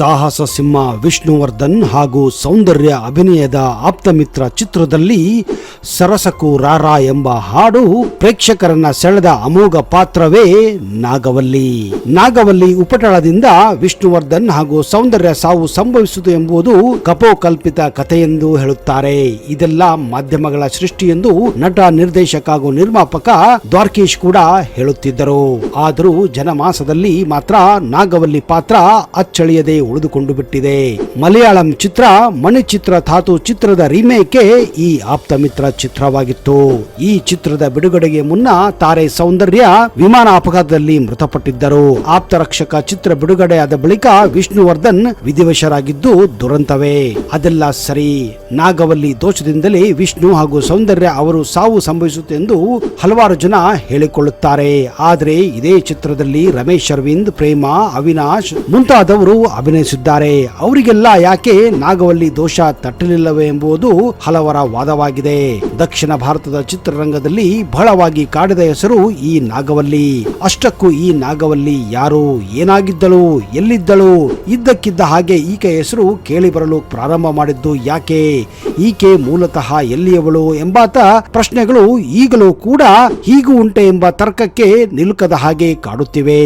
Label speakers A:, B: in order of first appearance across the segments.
A: ಸಾಹಸ ಸಿಂಹ ವಿಷ್ಣುವರ್ಧನ್ ಹಾಗೂ ಸೌಂದರ್ಯ ಅಭಿನಯದ ಆಪ್ತಮಿತ್ರ ಚಿತ್ರದಲ್ಲಿ ಸರಸಕು ರಾರಾ ಎಂಬ ಹಾಡು ಪ್ರೇಕ್ಷಕರನ್ನ ಸೆಳೆದ ಅಮೋಘ ಪಾತ್ರವೇ ನಾಗವಲ್ಲಿ. ನಾಗವಲ್ಲಿ ಉಪಟಳದಿಂದ ವಿಷ್ಣುವರ್ಧನ್ ಹಾಗೂ ಸೌಂದರ್ಯ ಸಾವು ಸಂಭವಿಸುವುದು ಎಂಬುದು ಕಪೋಕಲ್ಪಿತ ಕಥೆಯೆಂದು ಹೇಳುತ್ತಾರೆ. ಇದೆಲ್ಲ ಮಾಧ್ಯಮಗಳ ಸೃಷ್ಟಿ ಎಂದು ನಟ, ನಿರ್ದೇಶಕ ಹಾಗೂ ನಿರ್ಮಾಪಕ ದ್ವಾರ್ಕೀಶ್ ಕೂಡ ಹೇಳುತ್ತಿದ್ದರು. ಆದರೂ ಜನಮಾಸದಲ್ಲಿ ಮಾತ್ರ ನಾಗವಲ್ಲಿ ಪಾತ್ರ ಅಚ್ಚಳಿಯದೆ ಉಳಿದುಕೊಂಡು ಬಿಟ್ಟಿದೆ ಮಲಯಾಳಂ ಚಿತ್ರ, ಮಣಿಚಿತ್ರ ಧಾತು ಚಿತ್ರದ ರೀಮೇಕೆ ಈ ಆಪ್ತ ಮಿತ್ರ ಚಿತ್ರವಾಗಿತ್ತು. ಈ ಚಿತ್ರದ ಬಿಡುಗಡೆಗೆ ಮುನ್ನ ತಾರೆ ಸೌಂದರ್ಯ ವಿಮಾನ ಅಪಘಾತದಲ್ಲಿ ಮೃತಪಟ್ಟಿದ್ದರು. ಆಪ್ತ ರಕ್ಷಕ ಚಿತ್ರ ಬಿಡುಗಡೆಯಾದ ಬಳಿಕ ವಿಷ್ಣುವರ್ಧನ್ ವಿಧಿವಶರಾಗಿದ್ದು ದುರಂತವೇ. ಅದೆಲ್ಲ ಸರಿ. ನಾಗವಲ್ಲಿ ದೋಷದಿಂದಲೇ ವಿಷ್ಣು ಹಾಗೂ ಸೌಂದರ್ಯ ಅವರು ಸಾವು ಸಂಭವಿಸುತ್ತೆ ಎಂದು ಹಲವಾರು ಜನ ಹೇಳಿಕೊಳ್ಳುತ್ತಾರೆ. ಆದರೆ ಇದೇ ಚಿತ್ರದಲ್ಲಿ ರಮೇಶ್ ಅರವಿಂದ್, ಪ್ರೇಮ, ಅವಿನಾಶ್ ಮುಂತಾದವರು ಅಭಿನಯಿಸಿದ್ದಾರೆ ಅವರಿಗೆಲ್ಲ ಯಾಕೆ ನಾಗವಲ್ಲಿ ದೋಷ ತಟ್ಟಲಿಲ್ಲವೇ ಎಂಬುದು ಹಲವರ ವಾದವಾಗಿದೆ. ದಕ್ಷಿಣ ಭಾರತದ ಚಿತ್ರರಂಗದಲ್ಲಿ ಬಹಳವಾಗಿ ಕಾಡಿದ ಹೆಸರು ಈ ನಾಗವಲ್ಲಿ. ಅಷ್ಟಕ್ಕೂ ಈ ನಾಗವಲ್ಲಿ ಯಾರು ಏನಾಗಿದ್ದಳು, ಎಲ್ಲಿದ್ದಳು, ಇದ್ದಕ್ಕಿದ್ದ ಹಾಗೆ ಈಕೆ ಹೆಸರು ಕೇಳಿ ಬರಲು ಪ್ರಾರಂಭ ಮಾಡಿದ್ದು ಯಾಕೆ, ಈಕೆ ಮೂಲತಃ ಎಲ್ಲಿಯವಳು ಎಂಬಾತ ಪ್ರಶ್ನೆಗಳು ಈಗಲೂ ಕೂಡ ಹೀಗೂ ಉಂಟೆ ಎಂಬ ತರ್ಕಕ್ಕೆ ನಿಲುಕದ ಹಾಗೆ ಕಾಡುತ್ತಿವೆ.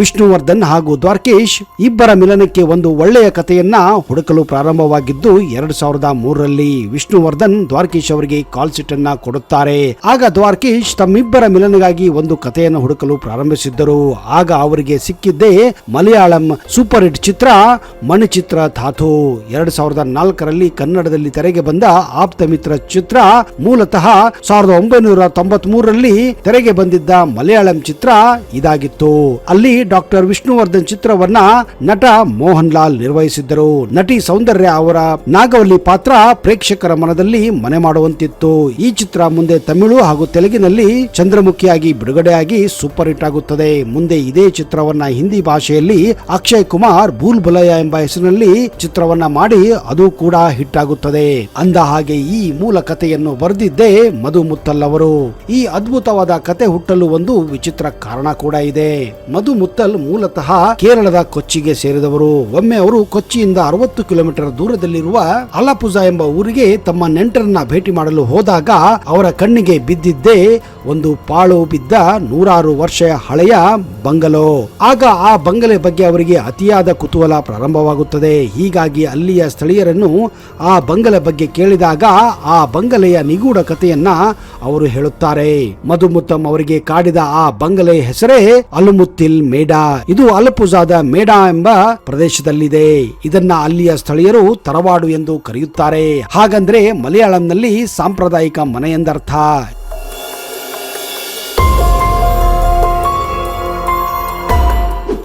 A: ವಿಷ್ಣುವರ್ಧನ್ ಹಾಗೂ ದ್ವಾರಕೇಶ್ ಇಬ್ಬರ ಮಿಲನಕ್ಕೆ ಒಂದು ಒಳ್ಳೆಯ ಕಥೆಯನ್ನ ಹುಡುಕಲು ಪ್ರಾರಂಭವಾಗಿದ್ದು ಎರಡ್ ಸಾವಿರದ ಮೂರರಲ್ಲಿ ವಿಷ್ಣುವರ್ಧನ್ ದ್ವಾರ್ಕೇಶ್ ಅವರಿಗೆ ಕಾಲ್ ಸಿಟ್ ಅನ್ನ ಕೊಡುತ್ತಾರೆ. ಆಗ ದ್ವಾರ್ಕೇಶ್ ತಮ್ಮಿಬ್ಬರ ಮಿಲನಗಾಗಿ ಒಂದು ಕಥೆಯನ್ನು ಹುಡುಕಲು ಪ್ರಾರಂಭಿಸಿದ್ದರು. ಆಗ ಅವರಿಗೆ ಸಿಕ್ಕಿದ್ದೇ ಮಲಯಾಳಂ ಸೂಪರ್ ಹಿಟ್ ಚಿತ್ರ ಮಣಿಚಿತ್ರ ಥಾಥು ಎರಡ್ ಸಾವಿರದ ನಾಲ್ಕರಲ್ಲಿ ಕನ್ನಡದಲ್ಲಿ ತೆರೆಗೆ ಬಂದ ಆಪ್ತ ಮಿತ್ರ ಚಿತ್ರ ಮೂಲತಃ ಸಾವಿರದ ಒಂಬೈನೂರ ತೊಂಬತ್ ಮೂರರಲ್ಲಿ ತೆರೆಗೆ ಬಂದಿದ್ದ ಮಲಯಾಳಂ ಚಿತ್ರ ಇದಾಗಿತ್ತು. ಅಲ್ಲಿ ಡಾಕ್ಟರ್ ವಿಷ್ಣುವರ್ಧನ್ ಚಿತ್ರವನ್ನ ನಟ ಮೋಹನ್ ಲಾಲ್ ನಿರ್ವಹಿಸಿದ್ದರು. ನಟಿ ಸೌಂದರ್ಯ ಅವರ ನಾಗವಲ್ಲಿ ಪಾತ್ರ ಪ್ರೇಕ್ಷಕರ ಮನದಲ್ಲಿ ಮನೆ ಮಾಡುವಂತಿತ್ತು. ಈ ಚಿತ್ರ ಮುಂದೆ ತಮಿಳು ಹಾಗೂ ತೆಲುಗಿನಲ್ಲಿ ಚಂದ್ರಮುಖಿಯಾಗಿ ಬಿಡುಗಡೆಯಾಗಿ ಸೂಪರ್ ಹಿಟ್ ಆಗುತ್ತದೆ. ಮುಂದೆ ಇದೇ ಚಿತ್ರವನ್ನ ಹಿಂದಿ ಭಾಷೆಯಲ್ಲಿ ಅಕ್ಷಯ್ ಕುಮಾರ್ ಭೂಲ್ ಬುಲಯ ಎಂಬ ಹೆಸರಿನಲ್ಲಿ ಚಿತ್ರವನ್ನ ಮಾಡಿ ಅದು ಕೂಡ ಹಿಟ್ ಆಗುತ್ತದೆ. ಅಂದ ಹಾಗೆ ಈ ಮೂಲ ಕಥೆಯನ್ನು ಬರೆದಿದ್ದೇ ಮಧು ಮುತ್ತಲ್ ಅವರು. ಈ ಅದ್ಭುತವಾದ ಕತೆ ಹುಟ್ಟಲು ಒಂದು ವಿಚಿತ್ರ ಕಾರಣ ಕೂಡ ಇದೆ. ಮಧು ಮುತ್ತಲ್ ಮೂಲತಃ ಕೇರಳದ ಕೊಚ್ಚಿಗೆ ಸೇರಿದವರು. ಒಮ್ಮೆ ಅವರು ಕೊಚ್ಚಿಯಿಂದ ಅರವತ್ತು ಕಿಲೋಮೀಟರ್ ದೂರದಲ್ಲಿರುವ ಅಲಪುಜಾ ಎಂಬ ಊರಿಗೆ ತಮ್ಮ ನೆಂಟರನ್ನ ಭೇಟಿ ಮಾಡಲು ಹೋದಾಗ ಅವರ ಕಣ್ಣಿಗೆ ಬಿದ್ದಿದ್ದೇ ಒಂದು ಪಾಳು ಬಿದ್ದ ನೂರಾರು ವರ್ಷ ಹಳೆಯ ಬಂಗಲೋ. ಆಗ ಆ ಬಂಗಲೆ ಬಗ್ಗೆ ಅವರಿಗೆ ಅತಿಯಾದ ಕುತೂಹಲ ಪ್ರಾರಂಭವಾಗುತ್ತದೆ. ಹೀಗಾಗಿ ಅಲ್ಲಿಯ ಸ್ಥಳೀಯರನ್ನು ಆ ಬಂಗಲೆ ಬಗ್ಗೆ ಕೇಳಿದಾಗ ಆ ಬಂಗಲೆಯ ನಿಗೂಢ ಕಥೆಯನ್ನ ಅವರು ಹೇಳುತ್ತಾರೆ. ಮಧುಮುತ್ತಮ್ ಅವರಿಗೆ ಕಾಡಿದ ಆ ಬಂಗಲೆ ಹೆಸರೇ ಅಲುಮುತ್ತಿಲ್ ಮೇಡಾ. ಇದು ಅಲಪುಜಾದ ಮೇಡಾ ಎಂಬ ಪ್ರದೇಶದಲ್ಲಿದೆ. ಇದನ್ನ ಅಲ್ಲಿಯ ಸ್ಥಳೀಯರು ತರವಾಡು ಎಂದು ಕರೆಯುತ್ತಾರೆ. ಹಾಗಂದ್ರೆ ಮಲಯಾಳಂನಲ್ಲಿ ಸಾಂಪ್ರದಾಯಿಕ ಮನೆ ಎಂದರ್ಥ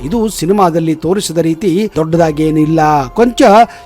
A: ಇದು ಸಿನಿಮಾದಲ್ಲಿ ತೋರಿಸಿದ ರೀತಿ ದೊಡ್ಡದಾಗೇನಿಲ್ಲ. ಕೊಂಚ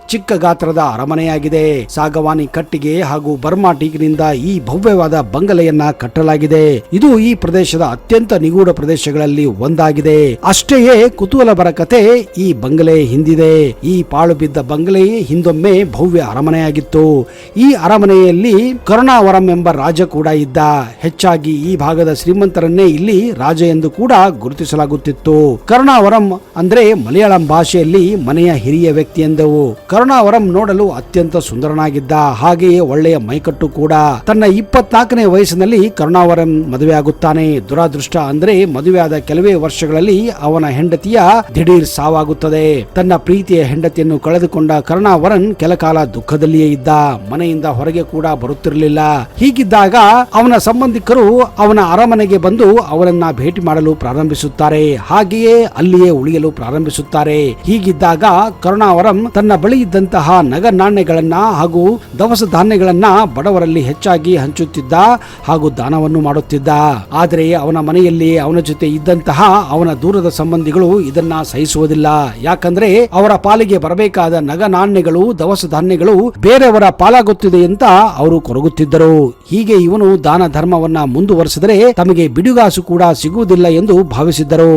A: ಚಿಕ್ಕ ಗಾತ್ರದ ಅರಮನೆಯಾಗಿದೆ. ಸಾಗವಾನಿ ಕಟ್ಟಿಗೆ ಹಾಗೂ ಬರ್ಮಾ ಟೀಕಿನಿಂದ ಈ ಭವ್ಯವಾದ ಬಂಗಲೆಯನ್ನ ಕಟ್ಟಲಾಗಿದೆ. ಇದು ಈ ಪ್ರದೇಶದ ಅತ್ಯಂತ ನಿಗೂಢ ಪ್ರದೇಶಗಳಲ್ಲಿ ಒಂದಾಗಿದೆ. ಅಷ್ಟೇಯೇ ಕುತೂಹಲಭರ ಕತೆ ಈ ಬಂಗಲೆ ಹಿಂದಿದೆ. ಈ ಪಾಳು ಬಿದ್ದ ಬಂಗಲೆ ಹಿಂದೊಮ್ಮೆ ಭವ್ಯ ಅರಮನೆಯಾಗಿತ್ತು. ಈ ಅರಮನೆಯಲ್ಲಿ ಕರುಣಾವರಂ ಎಂಬ ರಾಜ ಕೂಡ ಇದ್ದ. ಹೆಚ್ಚಾಗಿ ಈ ಭಾಗದ ಶ್ರೀಮಂತರನ್ನೇ ಇಲ್ಲಿ ರಾಜ ಎಂದು ಕೂಡ ಗುರುತಿಸಲಾಗುತ್ತಿತ್ತು. ಕರುಣಾವರಂ ಅಂದ್ರೆ ಮಲಯಾಳಂ ಭಾಷೆಯಲ್ಲಿ ಮನೆಯ ಹಿರಿಯ ವ್ಯಕ್ತಿ ಎಂದವು. ಕರುಣಾವರಂ ನೋಡಲು ಅತ್ಯಂತ ಸುಂದರನಾಗಿದ್ದ ಹಾಗೆಯೇ ಒಳ್ಳೆಯ ಮೈಕಟ್ಟು ಕೂಡ. ತನ್ನ ಇಪ್ಪತ್ನಾಲ್ಕನೇ ವಯಸ್ಸಿನಲ್ಲಿ ಕರುಣಾವರಂ ಮದುವೆಯಾಗುತ್ತಾನೆ ದುರಾದೃಷ್ಟ ಅಂದ್ರೆ ಮದುವೆಯಾದ ಕೆಲವೇ ವರ್ಷಗಳಲ್ಲಿ ಅವನ ಹೆಂಡತಿಯ ದಿಢೀರ್ ಸಾವಾಗುತ್ತದೆ. ತನ್ನ ಪ್ರೀತಿಯ ಹೆಂಡತಿಯನ್ನು ಕಳೆದುಕೊಂಡ ಕರುಣಾವರನ್ ಕೆಲಕಾಲ ದುಃಖದಲ್ಲಿಯೇ ಇದ್ದ. ಮನೆಯಿಂದ ಹೊರಗೆ ಕೂಡ ಬರುತ್ತಿರಲಿಲ್ಲ. ಹೀಗಿದ್ದಾಗ ಅವನ ಸಂಬಂಧಿಕರು ಅವನ ಅರಮನೆಗೆ ಬಂದು ಅವನನ್ನ ಭೇಟಿ ಮಾಡಲು ಪ್ರಾರಂಭಿಸುತ್ತಾರೆ. ಹಾಗೆಯೇ ಅಲ್ಲಿಯೇ ಉಳಿಯಲು ಪ್ರಾರಂಭಿಸುತ್ತಾರೆ. ಹೀಗಿದ್ದಾಗ ಕರುಣಾವರಂ ತನ್ನ ಬಳಿ ಇದ್ದಂತಹ ನಗ ನಾಣ್ಯಗಳನ್ನ ಹಾಗೂ ದವಸ ಧಾನ್ಯಗಳನ್ನ ಬಡವರಲ್ಲಿ ಹೆಚ್ಚಾಗಿ ಹಂಚುತ್ತಿದ್ದ ಹಾಗೂ ದಾನವನ್ನು ಮಾಡುತ್ತಿದ್ದ. ಆದರೆ ಅವನ ಮನೆಯಲ್ಲಿ ಅವನ ಜೊತೆ ಇದ್ದಂತಹ ಅವನ ದೂರದ ಸಂಬಂಧಿಗಳು ಇದನ್ನ ಸಹಿಸುವುದಿಲ್ಲ. ಯಾಕಂದ್ರೆ ಅವರ ಪಾಲಿಗೆ ಬರಬೇಕಾದ ನಗ ನಾಣ್ಯಗಳು ದವಸ ಧಾನ್ಯಗಳು ಬೇರೆಯವರ ಪಾಲಾಗುತ್ತಿದೆ ಅಂತ ಅವರು ಕೊರಗುತ್ತಿದ್ದರು. ಹೀಗೆ ಇವನು ದಾನ ಧರ್ಮವನ್ನ ಮುಂದುವರೆಸಿದರೆ ತಮಗೆ ಬಿಡುಗಾಸು ಕೂಡ ಸಿಗುವುದಿಲ್ಲ ಎಂದು ಭಾವಿಸಿದ್ದರು.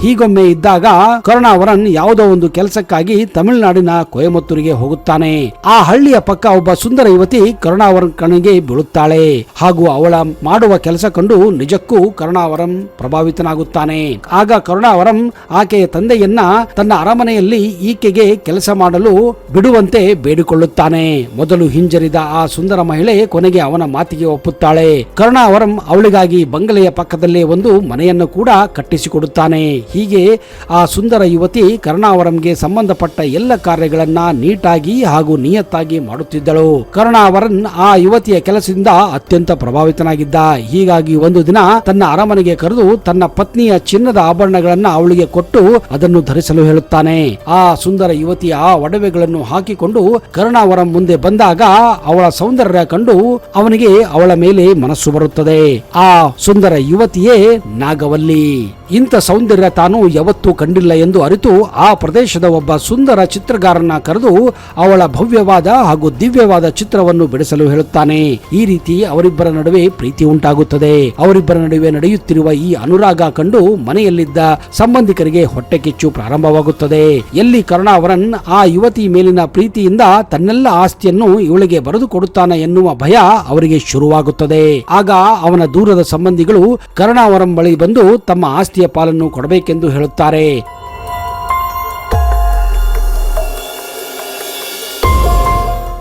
A: ಹೀಗೊಮ್ಮೆ ಇದ್ದಾಗ ಕರುಣಾವರನ್ ಯಾವುದೋ ಒಂದು ಕೆಲಸಕ್ಕಾಗಿ ತಮಿಳುನಾಡಿನ ಕೊಯಮತ್ತೂರಿಗೆ ಹೋಗುತ್ತಾನೆ. ಆ ಹಳ್ಳಿಯ ಪಕ್ಕ ಒಬ್ಬ ಸುಂದರ ಯುವತಿ ಕರುಣಾವರನ್ ಕಣ್ಣಿಗೆ ಬೀಳುತ್ತಾಳೆ. ಹಾಗೂ ಅವಳ ಮಾಡುವ ಕೆಲಸ ಕಂಡು ನಿಜಕ್ಕೂ ಕರುಣಾವರಂ ಪ್ರಭಾವಿತನಾಗುತ್ತಾನೆ. ಆಗ ಕರುಣಾವರಂ ಆಕೆಯ ತಂದೆಯನ್ನ ತನ್ನ ಅರಮನೆಯಲ್ಲಿ ಈಕೆಗೆ ಕೆಲಸ ಮಾಡಲು ಬಿಡುವಂತೆ ಬೇಡಿಕೊಳ್ಳುತ್ತಾನೆ. ಮೊದಲು ಹಿಂಜರಿದ ಆ ಸುಂದರ ಮಹಿಳೆ ಕೊನೆಗೆ ಅವನ ಮಾತಿಗೆ ಒಪ್ಪುತ್ತಾಳೆ. ಕರುಣಾವರಂ ಅವಳಿಗಾಗಿ ಬಂಗಲೆಯ ಪಕ್ಕದಲ್ಲೇ ಒಂದು ಮನೆಯನ್ನು ಕೂಡ ಕಟ್ಟಿಸಿಕೊಡುತ್ತಾನೆ. ಹೀಗೆ ಆ ಸುಂದರ ಯುವತಿ ಕರುಣಾವರಂಗೆ ಸಂಬಂಧಪಟ್ಟ ಎಲ್ಲ ಕಾರ್ಯಗಳನ್ನ ನೀಟಾಗಿ ಹಾಗೂ ನಿಯತ್ತಾಗಿ ಮಾಡುತ್ತಿದ್ದಳು. ಕರುಣಾವರನ್ ಆ ಯುವತಿಯ ಕೆಲಸದಿಂದ ಅತ್ಯಂತ ಪ್ರಭಾವಿತನಾಗಿದ್ದ. ಹೀಗಾಗಿ ಒಂದು ದಿನ ತನ್ನ ಅರಮನೆಗೆ ಕರೆದು ತನ್ನ ಪತ್ನಿಯ ಚಿನ್ನದ ಆಭರಣಗಳನ್ನ ಅವಳಿಗೆ ಕೊಟ್ಟು ಅದನ್ನು ಧರಿಸಲು ಹೇಳುತ್ತಾನೆ. ಆ ಸುಂದರ ಯುವತಿಯ ಆ ಒಡವೆಗಳನ್ನು ಹಾಕಿಕೊಂಡು ಕರುಣಾವರಂ ಮುಂದೆ ಬಂದಾಗ ಅವಳ ಸೌಂದರ್ಯ ಕಂಡು ಅವನಿಗೆ ಅವಳ ಮೇಲೆ ಮನಸ್ಸು ಬರುತ್ತದೆ. ಆ ಸುಂದರ ಯುವತಿಯೇ ನಾಗವಲ್ಲಿ. ಇಂಥ ಸೌಂದರ್ಯ ತಾನು ಯಾವತ್ತೂ ಕಂಡಿಲ್ಲ ಎಂದು ಅರಿತು ಆ ಪ್ರದೇಶದ ಒಬ್ಬ ಸುಂದರ ಚಿತ್ರಗಾರನ ಕರೆದು ಅವಳ ಭವ್ಯವಾದ ಹಾಗೂ ದಿವ್ಯವಾದ ಚಿತ್ರವನ್ನು ಬಿಡಿಸಲು ಹೇಳುತ್ತಾನೆ. ಈ ರೀತಿ ಅವರಿಬ್ಬರ ನಡುವೆ ಪ್ರೀತಿ ಉಂಟಾಗುತ್ತದೆ. ಅವರಿಬ್ಬರ ನಡುವೆ ನಡೆಯುತ್ತಿರುವ ಈ ಅನುರಾಗ ಕಂಡು ಮನೆಯಲ್ಲಿದ್ದ ಸಂಬಂಧಿಕರಿಗೆ ಹೊಟ್ಟೆ ಕಿಚ್ಚು ಪ್ರಾರಂಭವಾಗುತ್ತದೆ. ಎಲ್ಲಿ ಕರುಣಾವರನ್ ಆ ಯುವತಿ ಮೇಲಿನ ಪ್ರೀತಿಯಿಂದ ತನ್ನೆಲ್ಲ ಆಸ್ತಿಯನ್ನು ಇವಳಿಗೆ ಬರೆದು ಕೊಡುತ್ತಾನೆ ಎನ್ನುವ ಭಯ ಅವರಿಗೆ ಶುರುವಾಗುತ್ತದೆ. ಆಗ ಅವನ ದೂರದ ಸಂಬಂಧಿಗಳು ಕರುಣಾವರಂ ಬಳಿ ಬಂದು ತಮ್ಮ ಆಸ್ತಿಯ ಪಾಲನ್ನು ಕೊಡಬೇಕೆಂದು ಹೇಳುತ್ತಾರೆ.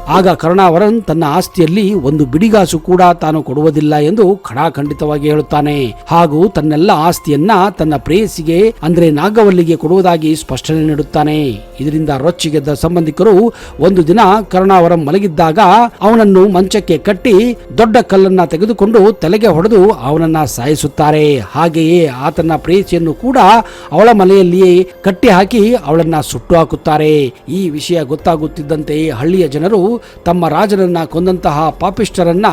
A: ಆಗ ಕರುಣಾವರನ್ ತನ್ನ ಆಸ್ತಿಯಲ್ಲಿ ಒಂದು ಬಿಡಿಗಾಸು ಕೂಡ ತಾನು ಕೊಡುವುದಿಲ್ಲ ಎಂದು ಖಡಾಖಂಡಿತವಾಗಿ ಹೇಳುತ್ತಾನೆ. ಹಾಗೂ ತನ್ನೆಲ್ಲ ಆಸ್ತಿಯನ್ನ ತನ್ನ ಪ್ರೇಯಸಿಗೆ, ಅಂದ್ರೆ ನಾಗವಲ್ಲಿಗೆ ಕೊಡುವುದಾಗಿ ಸ್ಪಷ್ಟನೆ ನೀಡುತ್ತಾನೆ. ಇದರಿಂದ ರೊಚ್ಚಿಗೆದ್ದ ಸಂಬಂಧಿಕರು ಒಂದು ದಿನ ಕರುಣಾವರಂ ಮಲಗಿದ್ದಾಗ ಅವನನ್ನು ಮಂಚಕ್ಕೆ ಕಟ್ಟಿ ದೊಡ್ಡ ಕಲ್ಲನ್ನ ತೆಗೆದುಕೊಂಡು ತಲೆಗೆ ಹೊಡೆದು ಅವನನ್ನ ಸಾಯಿಸುತ್ತಾರೆ. ಹಾಗೆಯೇ ಆತನ ಪ್ರೇಯಸಿಯನ್ನು ಕೂಡ ಅವಳ ಮನೆಯಲ್ಲಿಯೇ ಕಟ್ಟಿ ಹಾಕಿ ಅವಳನ್ನ ಸುಟ್ಟು ಹಾಕುತ್ತಾರೆ. ಈ ವಿಷಯ ಗೊತ್ತಾಗುತ್ತಿದ್ದಂತೆ ಹಳ್ಳಿಯ ಜನರು ತಮ್ಮ ರಾಜರನ್ನ ಕೊಂದಂತಹ ಪಾಪಿಷ್ಟರನ್ನ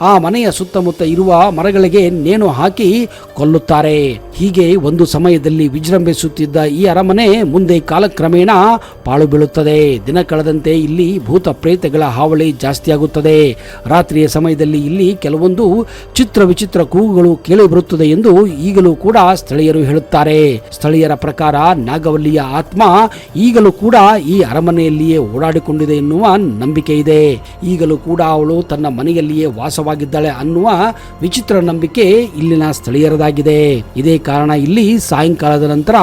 A: ಆ ಮನೆಯ ಸುತ್ತಮುತ್ತ ಇರುವ ಮರಗಳಿಗೆ ನೇಣು ಹಾಕಿ ಕೊಲ್ಲುತ್ತಾರೆ. ಹೀಗೆ ಒಂದು ಸಮಯದಲ್ಲಿ ವಿಜೃಂಭಿಸುತ್ತಿದ್ದ ಈ ಅರಮನೆ ಮುಂದೆ ಕಾಲಕ್ರಮೇಣ ಪಾಳು ಬೀಳುತ್ತದೆ. ದಿನ ಕಳೆದಂತೆ ಇಲ್ಲಿ ಭೂತ ಪ್ರೇತಗಳ ಹಾವಳಿ ಜಾಸ್ತಿಯಾಗುತ್ತದೆ. ರಾತ್ರಿಯ ಸಮಯದಲ್ಲಿ ಇಲ್ಲಿ ಕೆಲವೊಂದು ಚಿತ್ರ ವಿಚಿತ್ರ ಕೂಗುಗಳು ಕೇಳಿಬರುತ್ತದೆ ಎಂದು ಈಗಲೂ ಕೂಡ ಸ್ಥಳೀಯರು ಹೇಳುತ್ತಾರೆ. ಸ್ಥಳೀಯರ ಪ್ರಕಾರ ನಾಗವಲ್ಲಿಯ ಆತ್ಮ ಈಗಲೂ ಕೂಡ ಈ ಅರಮನೆಯಲ್ಲಿಯೇ ಓಡಾಡಿಕೊಂಡಿದೆ ಎನ್ನುವ ನಂಬಿಕೆ ಇದೆ. ಈಗಲೂ ಕೂಡ ಅವಳು ತನ್ನ ಮನೆಯಲ್ಲಿಯೇ ವಾಸವಾಗಿದ್ದಾಳೆ ಅನ್ನುವ ವಿಚಿತ್ರ ನಂಬಿಕೆ ಇಲ್ಲಿನ ಸ್ಥಳೀಯರದಾಗಿದೆ. ಇದೇ ಕಾರಣ ಇಲ್ಲಿ ಸಾಯಂಕಾಲದ ನಂತರ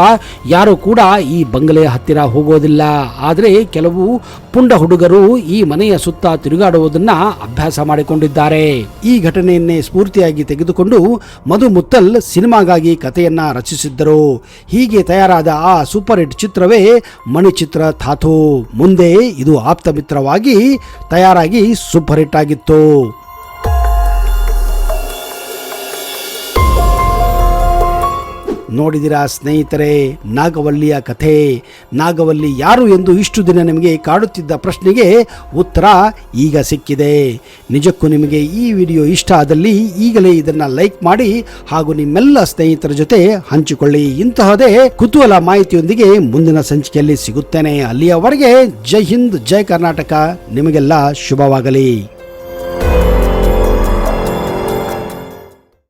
A: ಯಾರು ಕೂಡ ಈ ಬಂಗಲೆಯ ಹತ್ತಿರ ಹೋಗೋದಿಲ್ಲ. ಆದರೆ ಕೆಲವು ಪುಂಡ ಹುಡುಗರು ಈ ಮನೆಯ ಸುತ್ತ ತಿರುಗಾಡುವುದನ್ನ ಅಭ್ಯಾಸ ಮಾಡಿಕೊಂಡಿದ್ದಾರೆ. ಈ ಘಟನೆಯನ್ನೇ ಸ್ಫೂರ್ತಿಯಾಗಿ ತೆಗೆದುಕೊಂಡು ಮಧು ಮುತ್ತಲ್ ಸಿನಿಮಾಗಾಗಿ ಕಥೆಯನ್ನ ರಚಿಸಿದ್ದರು. ಹೀಗೆ ತಯಾರಾದ ಆ ಸೂಪರ್ ಹಿಟ್ ಚಿತ್ರವೇ ಮಣಿಚಿತ್ರ ಥಾಥು ಮುಂದೆ ಇದು ಆಪ್ತ ಮಿತ್ರವಾಗಿ ತಯಾರಾಗಿ ಸೂಪರ್ ಹಿಟ್ ಆಗಿತ್ತು ನೋಡಿದಿರಾ ಸ್ನೇಹಿತರೆ, ನಾಗವಲ್ಲಿಯ ಕಥೆ. ನಾಗವಲ್ಲಿ ಯಾರು ಎಂದು ಇಷ್ಟು ದಿನ ನಿಮಗೆ ಕಾಡುತ್ತಿದ್ದ ಪ್ರಶ್ನೆಗೆ ಉತ್ತರ ಈಗ ಸಿಕ್ಕಿದೆ. ನಿಜಕ್ಕೂ ನಿಮಗೆ ಈ ವಿಡಿಯೋ ಇಷ್ಟ ಆದಲ್ಲಿ ಈಗಲೇ ಇದನ್ನು ಲೈಕ್ ಮಾಡಿ ಹಾಗೂ ನಿಮ್ಮೆಲ್ಲ ಸ್ನೇಹಿತರ ಜೊತೆ ಹಂಚಿಕೊಳ್ಳಿ. ಇಂತಹದೇ ಕುತೂಹಲ ಮಾಹಿತಿಯೊಂದಿಗೆ ಮುಂದಿನ ಸಂಚಿಕೆಯಲ್ಲಿ ಸಿಗುತ್ತೇನೆ. ಅಲ್ಲಿಯವರೆಗೆ ಜೈ ಹಿಂದ್, ಜೈ ಕರ್ನಾಟಕ. ನಿಮಗೆಲ್ಲ ಶುಭವಾಗಲಿ.